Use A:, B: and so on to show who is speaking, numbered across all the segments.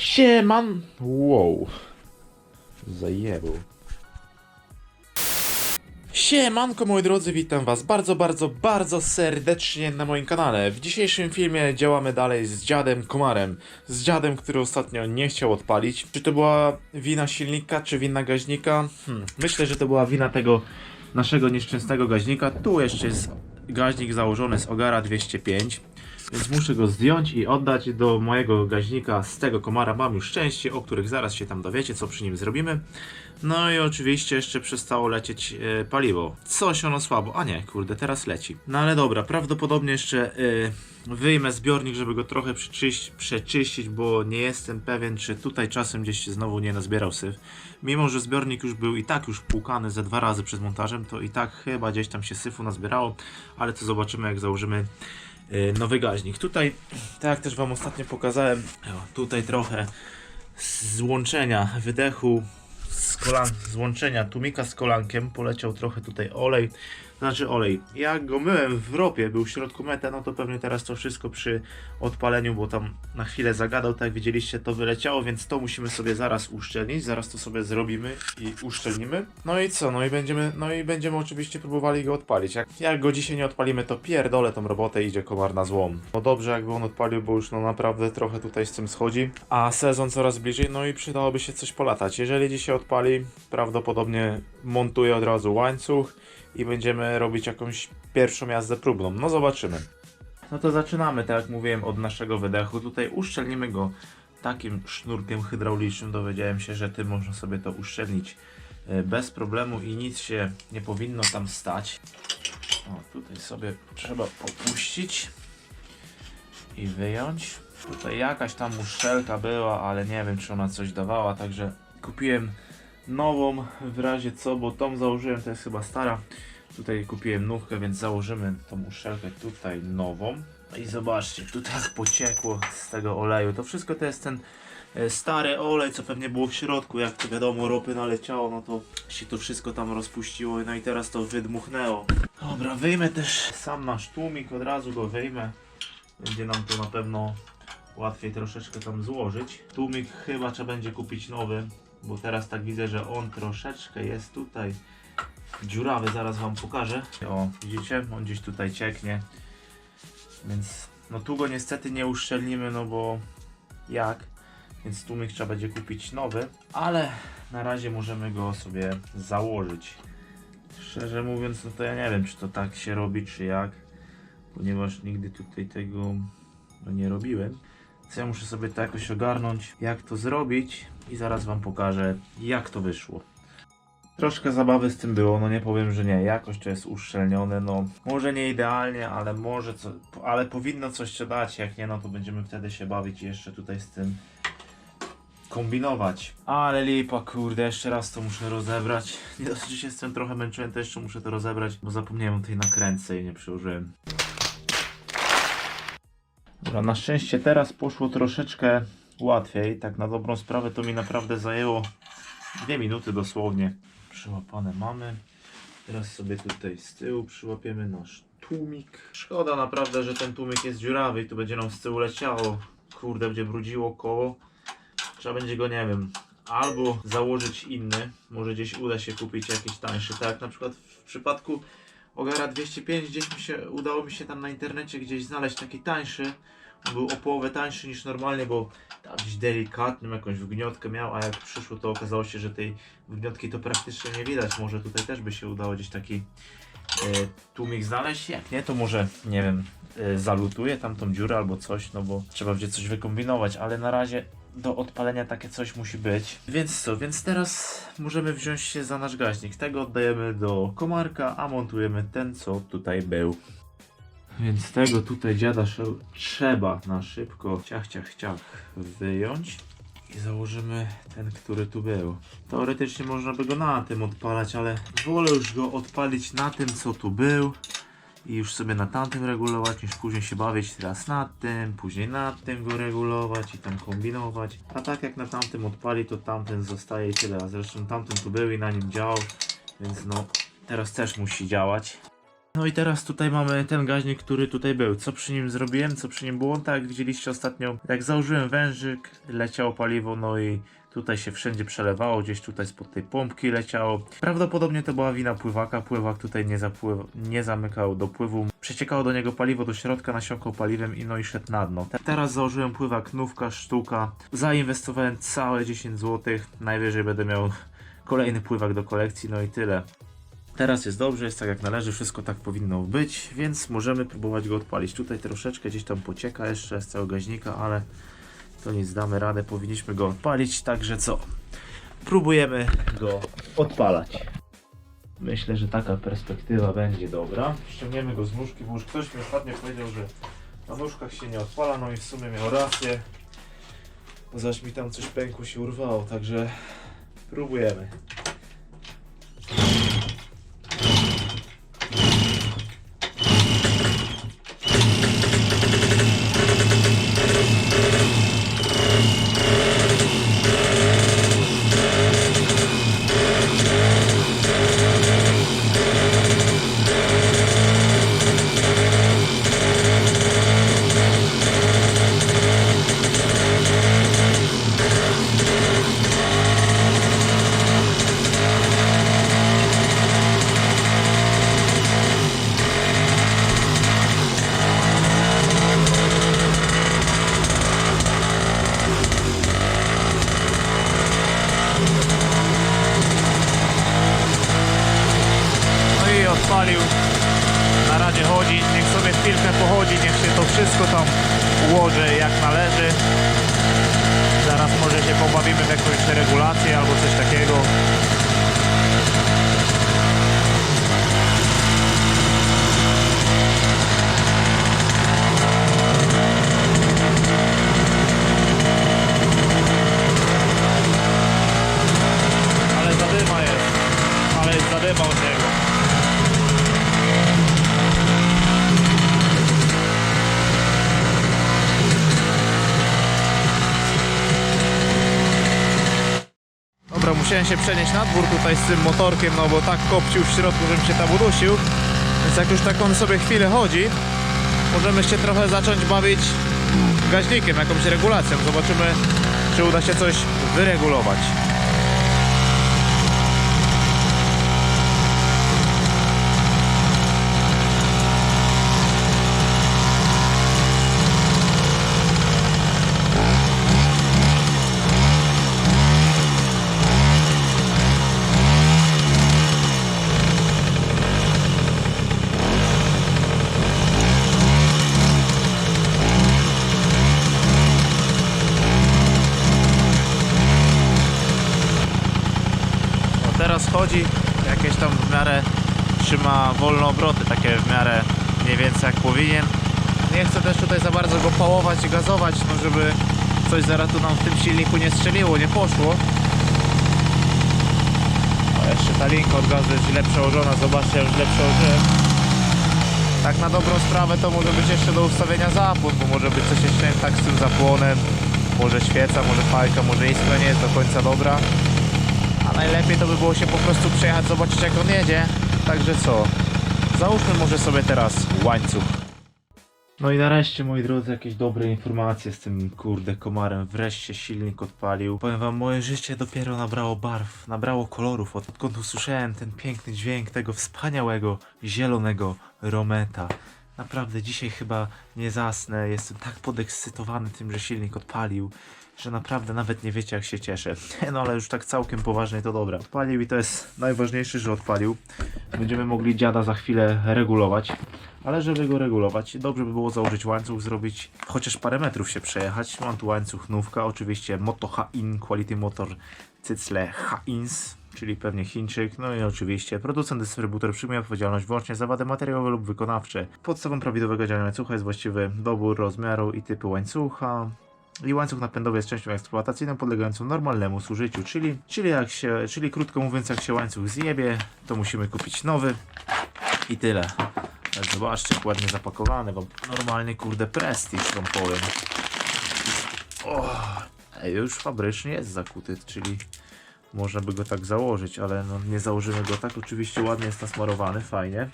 A: Sieman! Wow. Zajebał. Siemanko moi drodzy, witam was bardzo, bardzo, bardzo serdecznie na moim kanale. W dzisiejszym filmie działamy dalej z dziadem Komarem. Z dziadem, który ostatnio nie chciał odpalić. Czy to była wina silnika, czy wina gaźnika? Hmm, myślę, że to była wina tego naszego nieszczęsnego gaźnika. Tu jeszcze jest gaźnik założony z Ogara 205. Więc muszę go zdjąć i oddać do mojego gaźnika z tego komara. Mam już części, o których zaraz się tam dowiecie, co przy nim zrobimy. No i oczywiście jeszcze przestało lecieć e, paliwo. Coś ono słabo. A nie, kurde, teraz leci. No ale dobra, prawdopodobnie jeszcze e, wyjmę zbiornik, żeby go trochę przeczyś, przeczyścić, bo nie jestem pewien, czy tutaj czasem gdzieś się znowu nie nazbierał syf. Mimo, że zbiornik już był i tak już płukany ze dwa razy przed montażem, to i tak chyba gdzieś tam się syfu nazbierało, ale to zobaczymy jak założymy nowy gaźnik. Tutaj, tak jak też Wam ostatnio pokazałem, tutaj trochę złączenia wydechu z kolan, złączenia tłumika z kolankiem poleciał trochę tutaj olej, znaczy olej. Jak go myłem w ropie, był w środku meta, no to pewnie teraz to wszystko przy odpaleniu, bo tam na chwilę zagadał, tak jak widzieliście, to wyleciało, więc to musimy sobie zaraz uszczelnić, zaraz to sobie zrobimy i uszczelnimy. No i co, no i będziemy, no i będziemy oczywiście próbowali go odpalić. Jak, jak go dzisiaj nie odpalimy, to pierdolę tą robotę idzie komar na złom. No dobrze, jakby on odpalił, bo już no naprawdę trochę tutaj z tym schodzi, a sezon coraz bliżej, no i przydałoby się coś polatać. Jeżeli dzisiaj odpali, prawdopodobnie montuję od razu łańcuch i będziemy robić jakąś pierwszą jazdę próbną. No zobaczymy. No to zaczynamy, tak jak mówiłem, od naszego wydechu. Tutaj uszczelnimy go takim sznurkiem hydraulicznym. Dowiedziałem się, że tym można sobie to uszczelnić e, bez problemu i nic się nie powinno tam stać. O, tutaj sobie trzeba popuścić i wyjąć. Tutaj jakaś tam uszczelka była, ale nie wiem, czy ona coś dawała, także kupiłem nową w razie co, bo tą założyłem, to jest chyba stara. Tutaj kupiłem nówkę, więc założymy tą uszczelkę tutaj nową. No I zobaczcie, tu tak pociekło z tego oleju. To wszystko to jest ten e, stary olej, co pewnie było w środku. Jak to wiadomo, ropy naleciało, no to się to wszystko tam rozpuściło. No i teraz to wydmuchnęło. Dobra, wyjmę też sam nasz tłumik, od razu go wyjmę. Będzie nam to na pewno łatwiej troszeczkę tam złożyć. Tłumik chyba trzeba będzie kupić nowy, bo teraz tak widzę, że on troszeczkę jest tutaj dziurawy, zaraz wam pokażę. O, widzicie? On gdzieś tutaj cieknie. Więc no tu go niestety nie uszczelnimy, no bo jak? Więc tłumik trzeba będzie kupić nowy, ale na razie możemy go sobie założyć. Szczerze mówiąc, no to ja nie wiem, czy to tak się robi, czy jak, ponieważ nigdy tutaj tego no, nie robiłem. Więc ja muszę sobie to jakoś ogarnąć, jak to zrobić i zaraz wam pokażę, jak to wyszło. Troszkę zabawy z tym było, no nie powiem, że nie. Jakoś to jest uszczelnione, no może nie idealnie, ale może co, ale powinno coś się dać. Jak nie, no to będziemy wtedy się bawić jeszcze tutaj z tym kombinować. Ale lipa, kurde, jeszcze raz to muszę rozebrać. Nie dosyć jestem trochę męczony, to jeszcze muszę to rozebrać, bo zapomniałem o tej nakrętce i nie przyłożyłem. Dobra, na szczęście teraz poszło troszeczkę łatwiej. Tak na dobrą sprawę to mi naprawdę zajęło dwie minuty dosłownie. Przyłapane mamy. Teraz sobie tutaj z tyłu przyłapiemy nasz tłumik. Szkoda naprawdę, że ten tłumik jest dziurawy i tu będzie nam z tyłu leciało. Kurde, będzie brudziło koło. Trzeba będzie go, nie wiem, albo założyć inny. Może gdzieś uda się kupić jakiś tańszy. Tak na przykład w przypadku Ogara 205 gdzieś mi się udało mi się tam na internecie gdzieś znaleźć taki tańszy. On był o połowę tańszy niż normalnie, bo tam gdzieś delikatną jakąś wgniotkę miał, a jak przyszło to okazało się, że tej wgniotki to praktycznie nie widać. Może tutaj też by się udało gdzieś taki e, tłumik znaleźć. Jak nie, to może, nie wiem, e, zalutuję tam tą dziurę albo coś, no bo trzeba będzie coś wykombinować, ale na razie do odpalenia takie coś musi być. Więc co, więc teraz możemy wziąć się za nasz gaźnik. Tego oddajemy do komarka, a montujemy ten, co tutaj był. Więc tego tutaj dziada trzeba na szybko ciach, ciach, ciach wyjąć. I założymy ten, który tu był. Teoretycznie można by go na tym odpalać, ale wolę już go odpalić na tym, co tu był. I już sobie na tamtym regulować, niż później się bawić teraz nad tym, później nad tym go regulować i tam kombinować. A tak jak na tamtym odpali, to tamten zostaje tyle. A zresztą tamten tu był i na nim działał, więc no teraz też musi działać. No i teraz tutaj mamy ten gaźnik, który tutaj był. Co przy nim zrobiłem, co przy nim było? Tak widzieliście ostatnio, jak założyłem wężyk, leciało paliwo, no i tutaj się wszędzie przelewało, gdzieś tutaj spod tej pompki leciało. Prawdopodobnie to była wina pływaka, pływak tutaj nie, zapływ- nie zamykał dopływu. Przeciekało do niego paliwo do środka, nasiąkał paliwem i no i szedł na dno. Te- Teraz założyłem pływak nówka, sztuka. Zainwestowałem całe 10 zł. Najwyżej będę miał kolejny pływak do kolekcji, no i tyle. Teraz jest dobrze, jest tak jak należy, wszystko tak powinno być, więc możemy próbować go odpalić. Tutaj troszeczkę gdzieś tam pocieka jeszcze z całego gaźnika, ale to nic, damy radę, powinniśmy go odpalić, także co? Próbujemy go odpalać. Myślę, że taka perspektywa będzie dobra. Ściągniemy go z nóżki, bo już ktoś mi ostatnio powiedział, że na nóżkach się nie odpala, no i w sumie miał rację. Zaś mi tam coś pękło się urwało, także próbujemy. Na razie chodzi, niech sobie chwilkę pochodzi, niech się to wszystko tam ułoży jak należy. Zaraz może się pobawimy w jakąś regulację albo coś takiego. Ale zadyma musiałem się przenieść na dwór tutaj z tym motorkiem, no bo tak kopcił w środku, żebym się tam udusił. Więc jak już tak on sobie chwilę chodzi, możemy się trochę zacząć bawić gaźnikiem, jakąś regulacją. Zobaczymy, czy uda się coś wyregulować. Wolne obroty, takie w miarę mniej więcej jak powinien. Nie chcę też tutaj za bardzo go pałować i gazować, no żeby coś zaraz tu nam w tym silniku nie strzeliło, nie poszło. O, jeszcze ta linka od gazu jest źle przełożona, zobaczcie jak źle przełożyłem. Tak na dobrą sprawę to może być jeszcze do ustawienia zapłon, bo może być coś jeszcze tak z tym zapłonem. Może świeca, może fajka, może iskra nie jest do końca dobra. A najlepiej to by było się po prostu przejechać, zobaczyć jak on jedzie. Także co? Załóżmy może sobie teraz łańcuch. No i nareszcie, moi drodzy, jakieś dobre informacje z tym kurde komarem. Wreszcie silnik odpalił. Powiem wam, moje życie dopiero nabrało barw, nabrało kolorów, odkąd usłyszałem ten piękny dźwięk tego wspaniałego, zielonego rometa. Naprawdę dzisiaj chyba nie zasnę. Jestem tak podekscytowany tym, że silnik odpalił, że naprawdę nawet nie wiecie jak się cieszę. No ale już tak całkiem poważnie to dobra. Odpalił i to jest najważniejsze, że odpalił. Będziemy mogli dziada za chwilę regulować. Ale żeby go regulować, dobrze by było założyć łańcuch, zrobić chociaż parę metrów się przejechać. Mam tu łańcuch nówka, oczywiście Moto H-In Quality Motor Cycle H-Ins, czyli pewnie Chińczyk. No i oczywiście producent, dystrybutor przyjmuje odpowiedzialność wyłącznie za wady materiałowe lub wykonawcze. Podstawą prawidłowego działania łańcucha jest właściwy dobór rozmiaru i typu łańcucha. I łańcuch napędowy jest częścią eksploatacyjną podlegającą normalnemu zużyciu, czyli, czyli, jak się, czyli krótko mówiąc, jak się łańcuch zjebie, to musimy kupić nowy i tyle. Zobaczcie, jak ładnie zapakowany, bo normalnie kurde prestiż wam powiem. O, ej, już fabrycznie jest zakuty, czyli można by go tak założyć, ale no nie założymy go tak. Oczywiście ładnie jest nasmarowany, fajnie.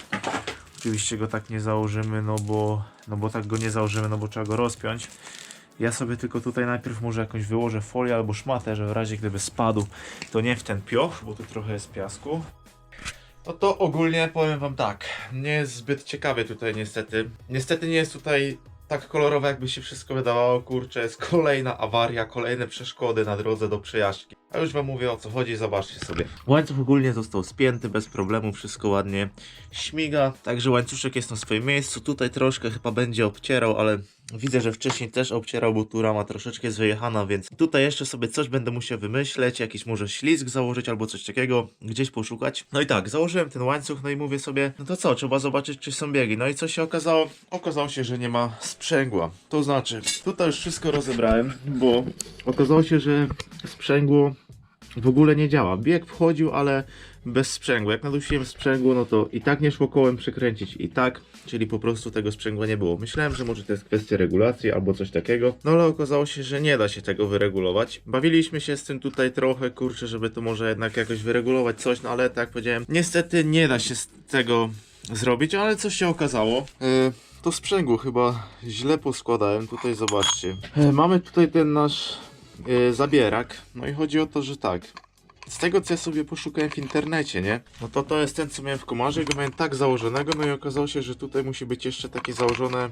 A: oczywiście go tak nie założymy, no bo, no bo tak go nie założymy, no bo trzeba go rozpiąć. Ja sobie tylko tutaj najpierw może jakąś wyłożę folię albo szmatę, że w razie gdyby spadł, to nie w ten pioch, bo tu trochę jest piasku. No to ogólnie powiem wam tak, nie jest zbyt ciekawie tutaj niestety. Niestety nie jest tutaj tak kolorowe jakby się wszystko wydawało, kurczę, jest kolejna awaria, kolejne przeszkody na drodze do przejażdżki. A już wam mówię o co chodzi, zobaczcie sobie. Łańcuch ogólnie został spięty bez problemu, wszystko ładnie śmiga, także łańcuszek jest na swoim miejscu. Tutaj troszkę chyba będzie obcierał, ale widzę, że wcześniej też obcierał, bo tu rama troszeczkę jest wyjechana, więc tutaj jeszcze sobie coś będę musiał wymyśleć, jakiś może ślizg założyć albo coś takiego, gdzieś poszukać. No i tak, założyłem ten łańcuch, no i mówię sobie, no to co, trzeba zobaczyć czy są biegi. No i co się okazało? Okazało się, że nie ma sprzęgła. To znaczy, tutaj już wszystko rozebrałem, bo okazało się, że sprzęgło w ogóle nie działa. Bieg wchodził, ale bez sprzęgła. Jak nadusiłem sprzęgło, no to i tak nie szło kołem przekręcić, i tak, czyli po prostu tego sprzęgła nie było. Myślałem, że może to jest kwestia regulacji albo coś takiego, no ale okazało się, że nie da się tego wyregulować. Bawiliśmy się z tym tutaj trochę, kurczę, żeby to może jednak jakoś wyregulować coś, no ale tak powiedziałem, niestety nie da się z tego zrobić, ale coś się okazało. Yy, to sprzęgło chyba źle poskładałem, tutaj zobaczcie. Yy, mamy tutaj ten nasz yy, zabierak, no i chodzi o to, że tak, z tego co ja sobie poszukałem w internecie, nie? No to to jest ten co miałem w komarze, go miałem tak założonego, no i okazało się, że tutaj musi być jeszcze takie założone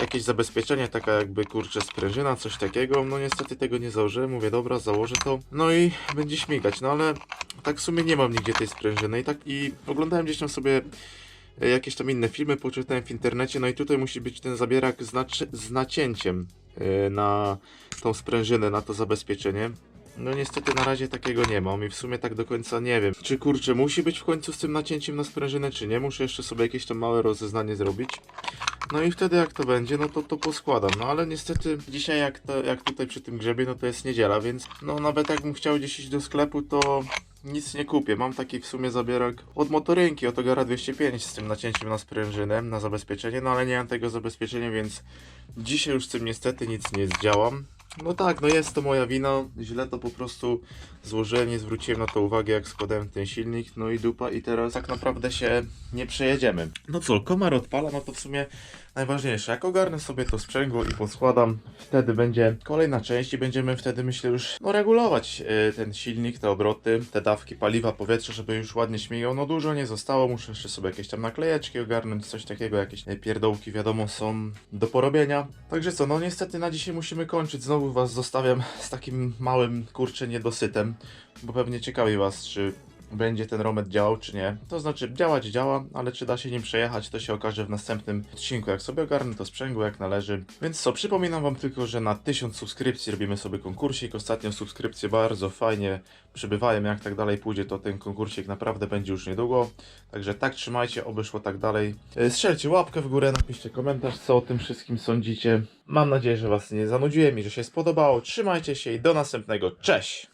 A: jakieś zabezpieczenie, taka jakby kurczę sprężyna, coś takiego. No niestety tego nie założyłem, mówię dobra, założę to. No i będzie śmigać, no ale tak w sumie nie mam nigdzie tej sprężyny i tak i oglądałem gdzieś tam sobie e, jakieś tam inne filmy, poczytałem w internecie, no i tutaj musi być ten zabierak z, z nacięciem na tą sprężynę, na to zabezpieczenie. No niestety na razie takiego nie mam i w sumie tak do końca nie wiem. Czy kurczę musi być w końcu z tym nacięciem na sprężynę, czy nie? Muszę jeszcze sobie jakieś tam małe rozeznanie zrobić. No i wtedy jak to będzie, no to to poskładam. No ale niestety dzisiaj jak, to, jak tutaj przy tym grzebie, no to jest niedziela, więc no nawet jakbym chciał gdzieś iść do sklepu, to nic nie kupię. Mam taki w sumie zabierak od motorynki, od Ogara 205 z tym nacięciem na sprężynę, na zabezpieczenie, no ale nie mam tego zabezpieczenia, więc dzisiaj już z tym niestety nic nie zdziałam. No tak, no jest to moja wina. Źle to po prostu złożyłem, nie zwróciłem na to uwagi, jak składałem ten silnik. No i dupa, i teraz tak naprawdę się nie przejedziemy. No co, komar odpala, no to w sumie najważniejsze. Jak ogarnę sobie to sprzęgło i poskładam, wtedy będzie kolejna część i będziemy wtedy, myślę, już no, regulować y, ten silnik, te obroty, te dawki paliwa, powietrza, żeby już ładnie śmigał. No dużo nie zostało, muszę jeszcze sobie jakieś tam naklejeczki ogarnąć, coś takiego, jakieś y, pierdołki, wiadomo, są do porobienia. Także co, no niestety na dzisiaj musimy kończyć. Znowu was zostawiam z takim małym, kurczę, niedosytem, bo pewnie ciekawi was, czy będzie ten romet działał, czy nie. To znaczy, działać działa, ale czy da się nim przejechać, to się okaże w następnym odcinku, jak sobie ogarnę to sprzęgło, jak należy. Więc co, przypominam wam tylko, że na 1000 subskrypcji robimy sobie konkursik. Ostatnio subskrypcje bardzo fajnie przybywają, jak tak dalej pójdzie, to ten konkursik naprawdę będzie już niedługo. Także tak trzymajcie, oby szło tak dalej. E, Strzelcie łapkę w górę, napiszcie komentarz, co o tym wszystkim sądzicie. Mam nadzieję, że was nie zanudziłem i że się spodobało. Trzymajcie się i do następnego. Cześć!